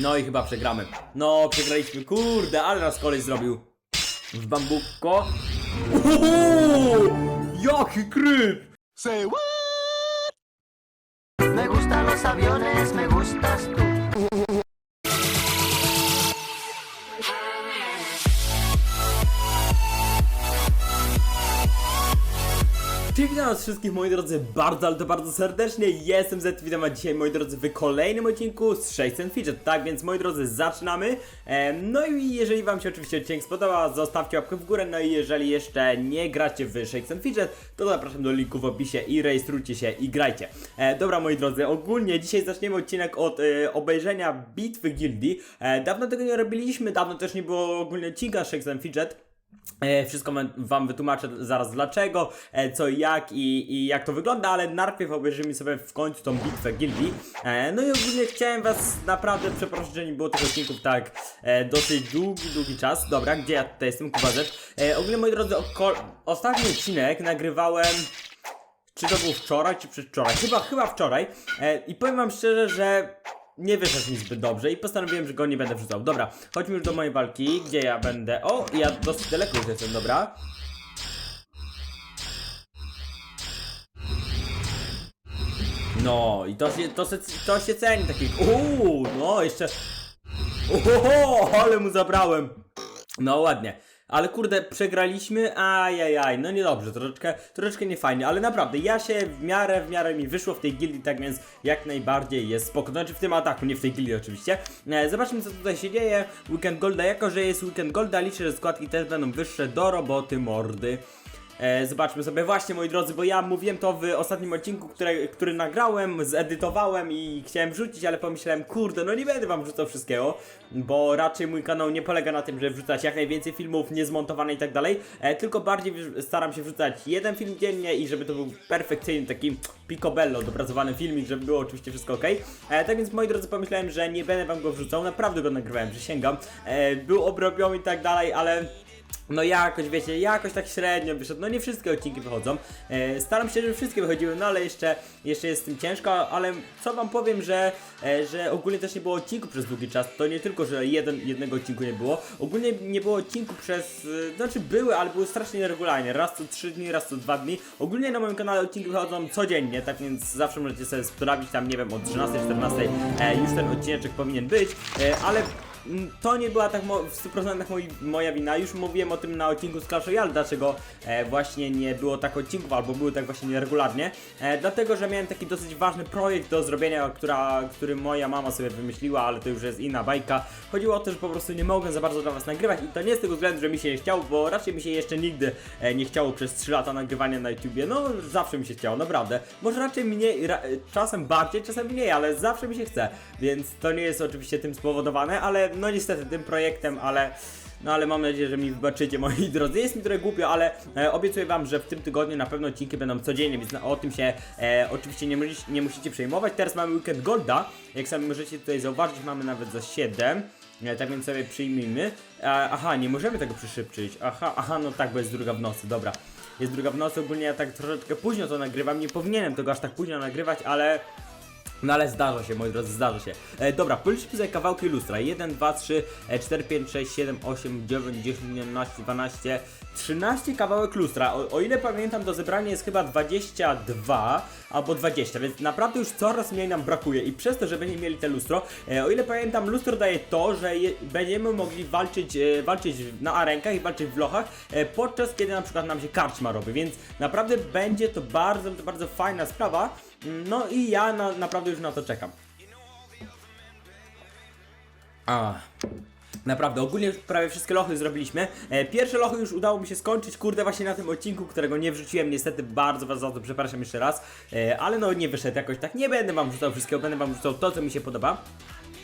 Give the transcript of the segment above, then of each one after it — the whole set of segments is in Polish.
No i chyba przegramy. No, przegraliśmy, kurde, ale nas kolej zrobił. W bambukko. Uhu! Jaki kryp! Say what? Me gustan los aviones, me gustas. Witam was wszystkich moi drodzy bardzo, ale to bardzo serdecznie, jestem Z, witam was dzisiaj moi drodzy w kolejnym odcinku z 600 Fidget, tak więc moi drodzy zaczynamy, no i jeżeli wam się oczywiście odcinek spodobał, zostawcie łapkę w górę, no i jeżeli jeszcze nie gracie w 600 Fidget, to zapraszam do linku w opisie i rejestrujcie się i grajcie. E, dobra moi drodzy, ogólnie dzisiaj zaczniemy odcinek od e, obejrzenia bitwy gildii, e, dawno tego nie robiliśmy, dawno też nie było ogólnie odcinka z 600 Fidget, Wszystko wam- wytłumaczę zaraz dlaczego, e, co i jak i, i jak to wygląda, ale najpierw obejrzymy sobie w końcu tą bitwę gildii. E, No i ogólnie chciałem was naprawdę przeprosić, że nie było tych odcinków tak e, dosyć długi, długi czas. Dobra, gdzie ja tutaj jestem, Kuba Z. E, Ogólnie moi drodzy, ostatni odcinek nagrywałem czy to był wczoraj, czy przedwczoraj? Chyba, chyba wczoraj. E, I powiem wam szczerze, że nie wyszedł mi zbyt dobrze i postanowiłem, że go nie będę wrzucał. Dobra, chodźmy już do mojej walki, gdzie ja będę. O, ja dosyć daleko już jestem, dobra. No, i to się, to się, to się ceni taki. Uuu, no, jeszcze. Oho, ale mu zabrałem. No ładnie. Ale kurde, przegraliśmy, ajajaj, no niedobrze, troszeczkę, troszeczkę niefajnie, ale naprawdę, ja się w miarę, w miarę mi wyszło w tej gildii, tak więc jak najbardziej jest spoko, znaczy w tym ataku, nie w tej gildii oczywiście. E, zobaczmy co tutaj się dzieje, Weekend Golda, jako że jest Weekend Golda, liczę, że składki też będą wyższe do roboty mordy. E, zobaczmy sobie właśnie moi drodzy, bo ja mówiłem to w ostatnim odcinku, które, który nagrałem, zedytowałem i chciałem wrzucić, ale pomyślałem, kurde, no nie będę wam wrzucał wszystkiego, bo raczej mój kanał nie polega na tym, żeby wrzucać jak najwięcej filmów niezmontowane i tak dalej, e, tylko bardziej staram się wrzucać jeden film dziennie i żeby to był perfekcyjny taki picobello, dopracowany filmik, żeby było oczywiście wszystko ok. E, tak więc moi drodzy pomyślałem, że nie będę wam go wrzucał, naprawdę go nagrywałem, przysięgam. E, był obrobiony i tak dalej, ale no jakoś, wiecie, jakoś tak średnio wyszedł, no nie wszystkie odcinki wychodzą. E, staram się, żeby wszystkie wychodziły, no ale jeszcze, jeszcze jest z tym ciężko, ale co wam powiem, że, e, że ogólnie też nie było odcinku przez długi czas, to nie tylko, że jeden, jednego odcinku nie było, ogólnie nie było odcinku przez, e, znaczy były, ale były strasznie nieregularnie, raz co 3 dni, raz co 2 dni. Ogólnie na moim kanale odcinki wychodzą codziennie, tak więc zawsze możecie sobie sprawdzić tam, nie wiem, od 13-14 e, już ten odcineczek powinien być, e, ale To nie była tak w 100% moi, moja wina. Już mówiłem o tym na odcinku z Clash Royale, dlaczego e, właśnie nie było tak odcinków, albo były tak właśnie nieregularnie. E, dlatego, że miałem taki dosyć ważny projekt do zrobienia, która, który moja mama sobie wymyśliła, ale to już jest inna bajka. Chodziło o to, że po prostu nie mogłem za bardzo dla was nagrywać i to nie z tego względu, że mi się nie chciało, bo raczej mi się jeszcze nigdy e, nie chciało przez 3 lata nagrywania na YouTubie. No, zawsze mi się chciało, naprawdę. Może raczej mniej, ra, czasem bardziej, czasem mniej, ale zawsze mi się chce. Więc to nie jest oczywiście tym spowodowane, ale no niestety tym projektem, ale. No ale mam nadzieję, że mi wybaczycie moi drodzy. Jest mi trochę głupio, ale e, obiecuję wam, że w tym tygodniu na pewno odcinki będą codziennie, więc o tym się e, oczywiście nie, musicie- nie musicie przejmować. Teraz mamy weekend Golda. Jak sami możecie tutaj zauważyć, mamy nawet za 7. E, tak więc sobie przyjmijmy. E, aha, nie możemy tego przyszybczyć. Aha, aha, no tak, bo jest druga w nocy, dobra. Jest druga w nocy, ogólnie ja tak troszeczkę późno to nagrywam. Nie powinienem tego aż tak późno nagrywać, ale no ale zdarza się, moi drodzy, zdarza się. E, dobra, policzmy sobie kawałki lustra. 1, 2, 3, e, 4, 5, 6, 7, 8, 9, 10, 11, 12, 13 kawałek lustra. O, o ile pamiętam, do zebrania jest chyba 22 albo 20, więc naprawdę już coraz mniej nam brakuje. I przez to, że będziemy mieli te lustro, e, o ile pamiętam, lustro daje to, że je, będziemy mogli walczyć, e, walczyć na arenkach i walczyć w lochach, e, podczas kiedy na przykład nam się karczma robi, więc naprawdę będzie to bardzo, bardzo fajna sprawa. No i ja na, naprawdę już na to czekam. A. Naprawdę, ogólnie prawie wszystkie lochy zrobiliśmy. E, pierwsze lochy już udało mi się skończyć, kurde, właśnie na tym odcinku, którego nie wrzuciłem. Niestety bardzo was za to przepraszam jeszcze raz. E, ale no nie wyszedł jakoś tak. Nie będę wam wrzucał wszystkiego, będę wam wrzucał to, co mi się podoba.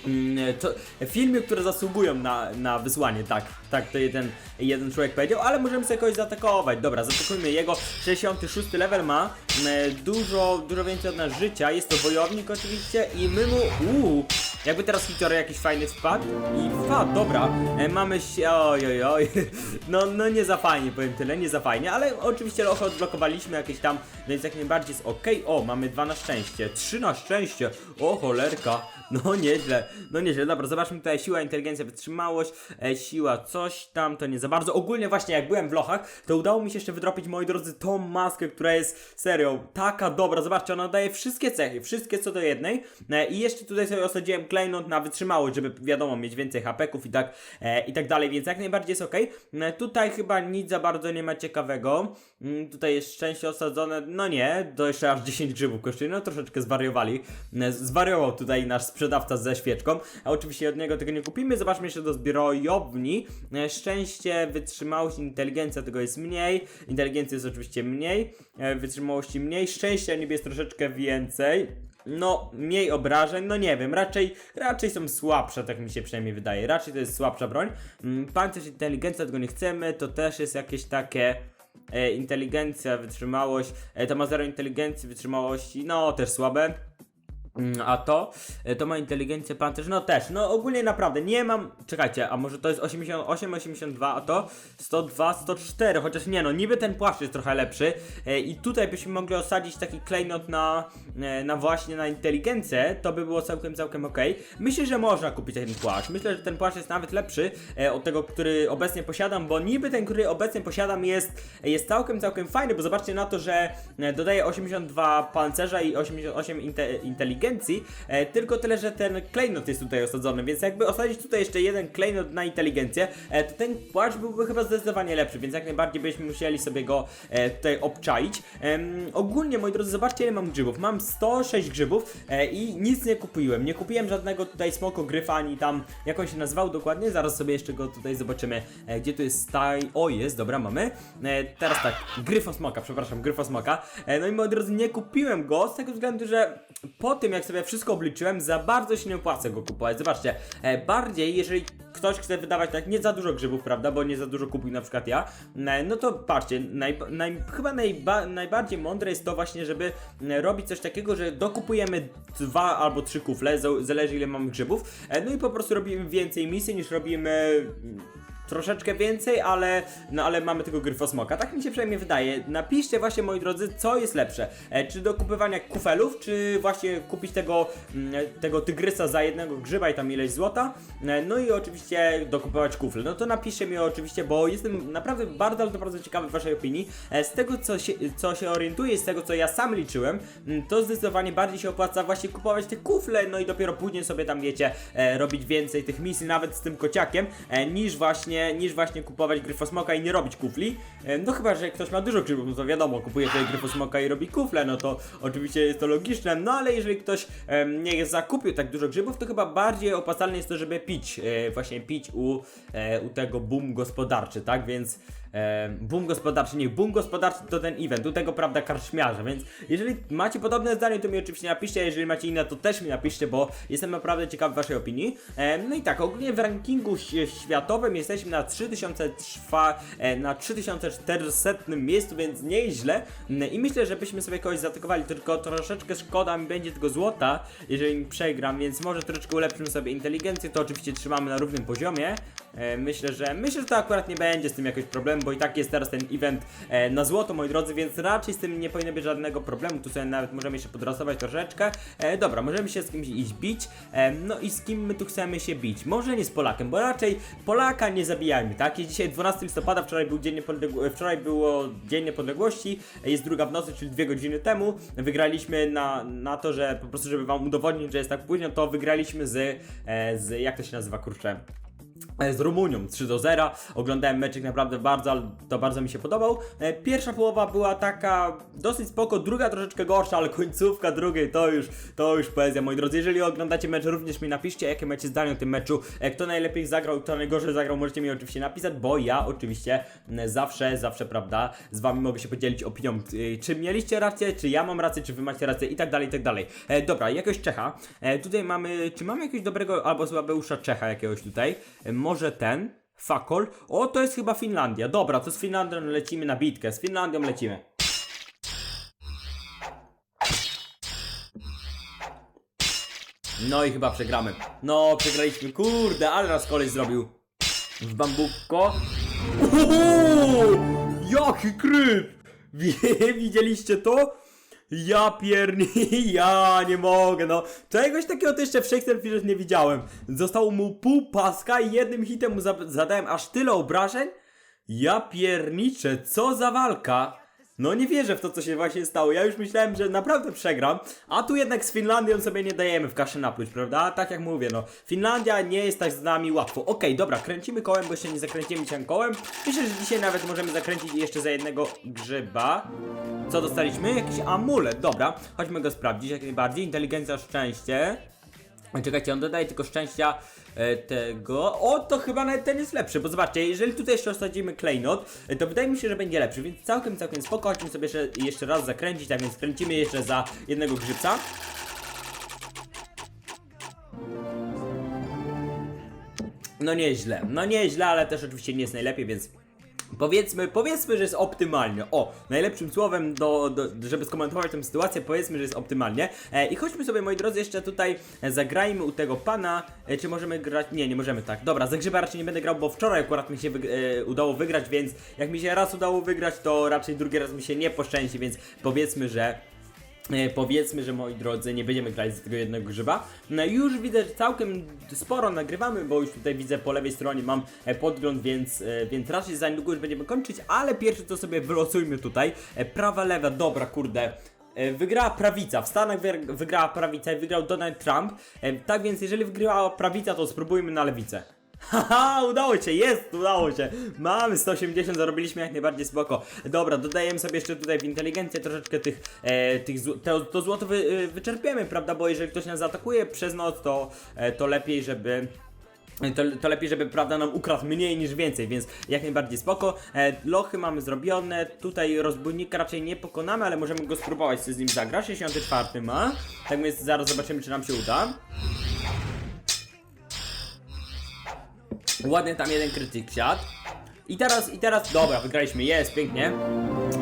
Mm, To filmy, które zasługują na, na wysłanie, tak, tak to jeden, jeden człowiek powiedział, ale możemy sobie kogoś zaatakować. Dobra, zaatakujmy jego. 66 level ma, mm, dużo, dużo więcej od nas życia, jest to wojownik oczywiście i my mu, uuu, jakby teraz hitory jakiś fajny wpadł i wpadł, dobra, e, mamy się, oj, oj, oj, no, no nie za fajnie, powiem tyle, nie za fajnie, ale oczywiście lochy odblokowaliśmy jakieś tam, więc jak najbardziej jest ok. O, mamy dwa na szczęście, trzy na szczęście, o cholerka, No nieźle, no nieźle. Dobra, zobaczmy tutaj siła, inteligencja, wytrzymałość, e, siła, coś tam, to nie za bardzo. Ogólnie właśnie jak byłem w lochach, to udało mi się jeszcze wydropić, moi drodzy, tą maskę, która jest serio taka dobra. Zobaczcie, ona daje wszystkie cechy, wszystkie co do jednej. E, I jeszcze tutaj sobie osadziłem klejnot na wytrzymałość, żeby wiadomo, mieć więcej hapeków i tak, e, i tak dalej, więc jak najbardziej jest ok. E, tutaj chyba nic za bardzo nie ma ciekawego. Mm, tutaj jest szczęście osadzone, no nie, to jeszcze aż 10 grzybów kosztuje, no troszeczkę zwariowali. E, Zwariował tutaj nasz sprzedawca ze świeczką, a oczywiście od niego tego nie kupimy. Zobaczmy jeszcze do zbrojowni. E, Szczęście, wytrzymałość, inteligencja tego jest mniej, inteligencja jest oczywiście mniej, e, wytrzymałości mniej, szczęścia niby jest troszeczkę więcej. No, mniej obrażeń, no nie wiem, raczej, raczej są słabsze, tak mi się przynajmniej wydaje. Raczej to jest słabsza broń. Mm, Pancerz, inteligencja, tego nie chcemy, to też jest jakieś takie e, inteligencja, wytrzymałość, e, to ma zero inteligencji, wytrzymałości, no też słabe. Mm, A to, e, to ma inteligencję pancerz, no też, no ogólnie naprawdę nie mam, czekajcie, a może to jest 88, 82, a to 102, 104, chociaż nie no, niby ten płaszcz jest trochę lepszy e, i tutaj byśmy mogli osadzić taki klejnot na, e, na właśnie na inteligencję, to by było całkiem, całkiem ok. Myślę, że można kupić ten płaszcz, myślę, że ten płaszcz jest nawet lepszy od tego, który obecnie posiadam, bo niby ten, który obecnie posiadam jest, jest całkiem, całkiem fajny, bo zobaczcie na to, że dodaje 82 pancerza i 88 inte, inteligencji, e, tylko tyle, że ten klejnot jest tutaj osadzony, więc jakby osadzić tutaj jeszcze jeden klejnot na inteligencję, e, to ten płaszcz byłby chyba zdecydowanie lepszy, więc jak najbardziej byśmy musieli sobie go e, tutaj obczaić. Ogólnie, moi drodzy, zobaczcie ile mam grzybów. Mam 106 grzybów i nic nie kupiłem. Nie kupiłem żadnego tutaj smoko gryfa, ani tam, jak on się nazywał dokładnie, zaraz sobie jeszcze go tutaj zobaczymy, gdzie tu jest staj... O, jest, dobra, mamy. Teraz tak, gryfosmoka, przepraszam, gryfosmoka. No i moi drodzy, nie kupiłem go z tego względu, że po tym jak sobie wszystko obliczyłem, za bardzo się nie opłaca go kupować. Zobaczcie, e, bardziej jeżeli ktoś chce wydawać tak nie za dużo grzybów, prawda, bo nie za dużo kupił na przykład ja, e, no to patrzcie, naj, naj, chyba najba, najbardziej mądre jest to właśnie, żeby e, robić coś takiego, że dokupujemy dwa albo trzy kufle, za- zależy ile mamy grzybów, no i po prostu robimy więcej misji niż robimy troszeczkę więcej, ale, no, ale mamy tego gryfosmoka. Tak mi się przynajmniej wydaje. Napiszcie właśnie, moi drodzy, co jest lepsze. E, czy do kupowania kufelów, czy właśnie kupić tego, mm, tego tygrysa za jednego grzyba i tam ileś złota. E, no i oczywiście dokupować kufle. No to napiszcie mi oczywiście, bo jestem naprawdę bardzo, bardzo ciekawy waszej opinii. E, z tego, co się, co się orientuję, z tego, co ja sam liczyłem, mm, to zdecydowanie bardziej się opłaca właśnie kupować te kufle, no i dopiero później sobie tam, wiecie, e, robić więcej tych misji, nawet z tym kociakiem, e, niż właśnie niż właśnie kupować gryfosmoka i nie robić kufli. E, No chyba, że ktoś ma dużo grzybów, no to wiadomo, kupuje sobie gryfosmoka i robi kufle, no to oczywiście jest to logiczne, no ale jeżeli ktoś nie zakupił tak dużo grzybów, to chyba bardziej opłacalne jest to, żeby pić, e, właśnie pić u, e, u tego boom gospodarczy, tak, więc boom gospodarczy, nie, boom gospodarczy to ten event, u tego prawda karczmiarza, więc jeżeli macie podobne zdanie, to mi oczywiście napiszcie, jeżeli macie inne, to też mi napiszcie, bo jestem naprawdę ciekawy waszej opinii. No i tak, ogólnie w rankingu światowym jesteśmy na 3004, e, na 3400 miejscu, więc nieźle Mm, i myślę, że byśmy sobie kogoś zaatakowali, tylko troszeczkę szkoda mi będzie tego złota, jeżeli przegram, więc może troszeczkę ulepszymy sobie inteligencję, to oczywiście trzymamy na równym poziomie. E, myślę, że myślę, że to akurat nie będzie z tym jakoś problemu, bo i tak jest teraz ten event e, na złoto, moi drodzy, więc raczej z tym nie powinno być żadnego problemu. Tu sobie nawet możemy jeszcze podrasować troszeczkę. E, dobra, możemy się z kimś iść bić. No i z kim my tu chcemy się bić? Może nie z Polakiem, bo raczej Polaka nie zabijajmy, tak? Jest dzisiaj 12 listopada, wczoraj był dzień niepodległości, wczoraj było Dzień Niepodległości, jest druga w nocy, czyli dwie godziny temu. Wygraliśmy na, na to, że po prostu, żeby wam udowodnić, że jest tak późno, to wygraliśmy z, z jak to się nazywa, kurczę? E, z Rumunią 3 do 0. Oglądałem meczek naprawdę bardzo, to bardzo mi się podobał. E, Pierwsza połowa była taka dosyć spoko, druga troszeczkę gorsza, ale końcówka drugiej to już, to już poezja, moi drodzy. Jeżeli oglądacie mecz, również mi napiszcie, jakie macie zdanie o tym meczu, e, kto najlepiej zagrał, kto najgorzej zagrał, możecie mi oczywiście napisać, bo ja oczywiście zawsze, zawsze, prawda, z wami mogę się podzielić opinią, czy mieliście rację, czy ja mam rację, czy wy macie rację i tak dalej, i tak dalej. Dobra, jakiegoś Czecha. Tutaj mamy, czy mamy jakiegoś dobrego albo słabeusza Czecha jakiegoś tutaj? Może ten? Fakol? O, to jest chyba Finlandia. Dobra, to z Finlandią lecimy na bitkę. Z Finlandią lecimy. No i chyba przegramy. No, przegraliśmy. Kurde, ale nas koleś zrobił. W bambukko. Uhu! Jaki kryp! Widzieliście to? Ja pierni, ja nie mogę, no. Czegoś takiego to jeszcze w Shakespeare nie widziałem. Zostało mu pół paska i jednym hitem mu za zadałem aż tyle obrażeń? Ja pierniczę, co za walka. No nie wierzę w to, co się właśnie stało. Ja już myślałem, że naprawdę przegram, a tu jednak z Finlandią sobie nie dajemy w kaszę napluć, prawda? Tak jak mówię, no. Finlandia nie jest tak z nami łatwo. Okej, dobra, kręcimy kołem, bo jeszcze nie zakręcimy cię kołem. Myślę, że dzisiaj nawet możemy zakręcić jeszcze za jednego grzyba. Co dostaliśmy? Jakiś amulet, dobra. Chodźmy go sprawdzić jak najbardziej. Inteligencja, szczęście. Czekajcie, on dodaje tylko szczęścia e, tego. O, to chyba nawet ten jest lepszy, bo zobaczcie, jeżeli tutaj jeszcze osadzimy klejnot, e, to wydaje mi się, że będzie lepszy, więc całkiem, całkiem spoko. Chodźmy sobie jeszcze, jeszcze raz zakręcić, tak więc kręcimy jeszcze za jednego grzybca. No nieźle, no nieźle, ale też oczywiście nie jest najlepiej, więc Powiedzmy, powiedzmy, że jest optymalnie. O, najlepszym słowem, do, do, żeby skomentować tę sytuację, powiedzmy, że jest optymalnie. E, I chodźmy sobie, moi drodzy, jeszcze tutaj zagrajmy u tego pana. E, czy możemy grać? Nie, nie możemy tak. Dobra, za grzyba raczej nie będę grał, bo wczoraj akurat mi się wyg- e, udało wygrać, więc jak mi się raz udało wygrać, to raczej drugi raz mi się nie poszczęści, więc powiedzmy, że Powiedzmy, że moi drodzy, nie będziemy grać z tego jednego grzyba. No już widzę, że całkiem sporo nagrywamy, bo już tutaj widzę po lewej stronie mam e, podgląd, więc, e, więc raczej za niedługo już będziemy kończyć, ale pierwsze to sobie wylosujmy tutaj. E, Prawa, lewa, dobra, kurde. E, Wygrała prawica, w Stanach wy- wygrała prawica i wygrał Donald Trump. E, Tak więc, jeżeli wygrała prawica, to spróbujmy na lewicę. Haha, udało się, jest, udało się. Mamy 180, zarobiliśmy jak najbardziej spoko. Dobra, dodajemy sobie jeszcze tutaj w inteligencję troszeczkę tych, e, tych to, to złoto wy, e, wyczerpiemy, prawda? Bo jeżeli ktoś nas zaatakuje przez noc, to, e, to lepiej, żeby. To, to lepiej, żeby prawda nam ukradł mniej niż więcej, więc jak najbardziej spoko. E, lochy mamy zrobione, tutaj rozbójnika raczej nie pokonamy, ale możemy go spróbować z nim zagrać. 64 ma, tak więc zaraz zobaczymy, czy nam się uda. Ładnie tam jeden krytyk siadł. I teraz, i teraz, dobra, wygraliśmy, jest, pięknie.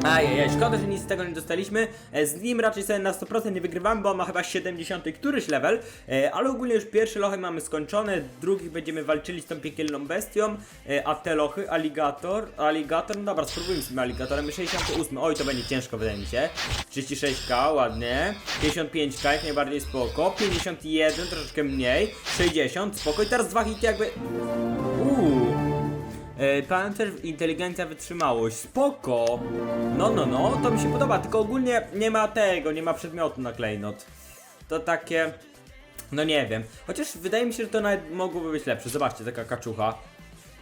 Ajajaj, szkoda, że nic z tego nie dostaliśmy. E, Z nim raczej sobie na 100% nie wygrywamy, bo ma chyba 70 któryś level. E, Ale ogólnie już pierwsze lochy mamy skończone, drugi będziemy walczyli z tą piekielną bestią. E, A te lochy, aligator, aligator, no dobra, spróbujmy z tym aligatorem. 68, oj to będzie ciężko wydaje mi się. 36k, ładnie. 55k, jak najbardziej spoko. 51, troszeczkę mniej. 60, spoko. I teraz dwa hity jakby... E, Pancer, inteligencja, wytrzymałość. Spoko! No, no, no, to mi się podoba, tylko ogólnie nie ma tego, nie ma przedmiotu na klejnot. To takie... No nie wiem. Chociaż wydaje mi się, że to nawet mogłoby być lepsze. Zobaczcie, taka kaczucha.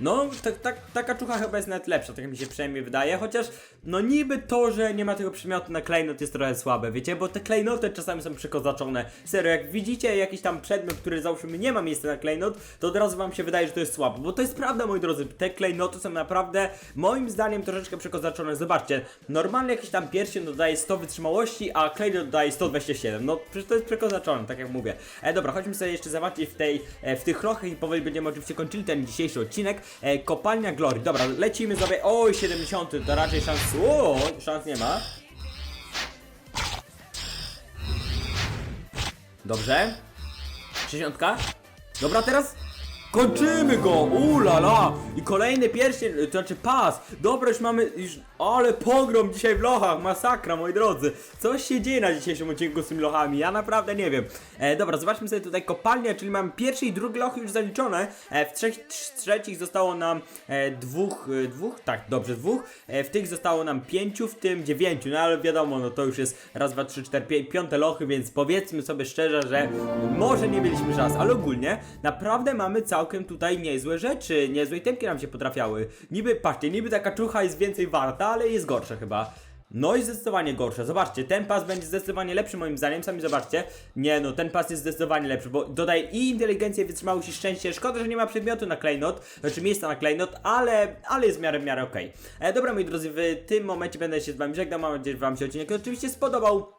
No, ta, ta, ta kaczucha chyba jest nawet lepsza, tak mi się przynajmniej wydaje, chociaż no niby to, że nie ma tego przedmiotu na klejnot jest trochę słabe, wiecie, bo te klejnoty czasami są przekozaczone. Serio, jak widzicie jakiś tam przedmiot, który załóżmy nie ma miejsca na klejnot, to od razu wam się wydaje, że to jest słabe, bo to jest prawda, moi drodzy, te klejnoty są naprawdę, moim zdaniem, troszeczkę przekozaczone. Zobaczcie, normalnie jakiś tam pierścień dodaje 100 wytrzymałości, a klejnot dodaje 127, no przecież to jest przekozaczone, tak jak mówię. E, dobra, chodźmy sobie jeszcze zobaczyć w tej, e, w tych lochach i powoli będziemy oczywiście kończyli ten dzisiejszy odcinek. E, kopalnia Glory, dobra, lecimy sobie, oj, 70, to raczej szans, o, szans nie ma. Dobrze. 60. Dobra, teraz kończymy go! Ulala! I kolejny pierścień, to znaczy pas. Dobra, już mamy, już, ale pogrom dzisiaj w lochach, masakra, moi drodzy. Coś się dzieje na dzisiejszym odcinku z tymi lochami, ja naprawdę nie wiem. E, dobra, zobaczmy sobie tutaj kopalnię, czyli mamy pierwszy i drugi loch już zaliczone. E, w trzech, trz- trzecich zostało nam e, dwóch, e, dwóch, tak, dobrze, dwóch. E, w tych zostało nam pięciu, w tym dziewięciu, no ale wiadomo, no to już jest raz, dwa, trzy, cztery, piąte lochy, więc powiedzmy sobie szczerze, że może nie mieliśmy szans, ale ogólnie naprawdę mamy całkiem tutaj niezłe rzeczy, niezłe itemki nam się potrafiały. Niby, patrzcie, niby taka czucha jest więcej warta, ale jest gorsza chyba. No i zdecydowanie gorsze. Zobaczcie, ten pas będzie zdecydowanie lepszy moim zdaniem, sami zobaczcie. Nie no, ten pas jest zdecydowanie lepszy, bo dodaje i inteligencję, wytrzymałość i szczęście. Szkoda, że nie ma przedmiotu na klejnot, znaczy miejsca na klejnot, ale, ale jest w miarę, w miarę okej. E, dobra moi drodzy, w tym momencie będę się z wami żegnał, mam nadzieję, że wam się odcinek oczywiście spodobał.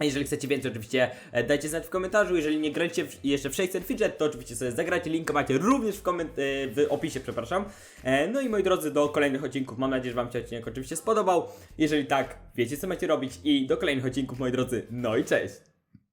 Jeżeli chcecie więcej, oczywiście e, dajcie znać w komentarzu. Jeżeli nie gracie w, jeszcze w 600 Fidget, to oczywiście sobie zagrajcie. Linka macie również w, koment- e, w opisie, przepraszam. E, No i moi drodzy, do kolejnych odcinków. Mam nadzieję, że Wam się odcinek oczywiście spodobał. Jeżeli tak, wiecie co macie robić. I do kolejnych odcinków, moi drodzy. No i cześć!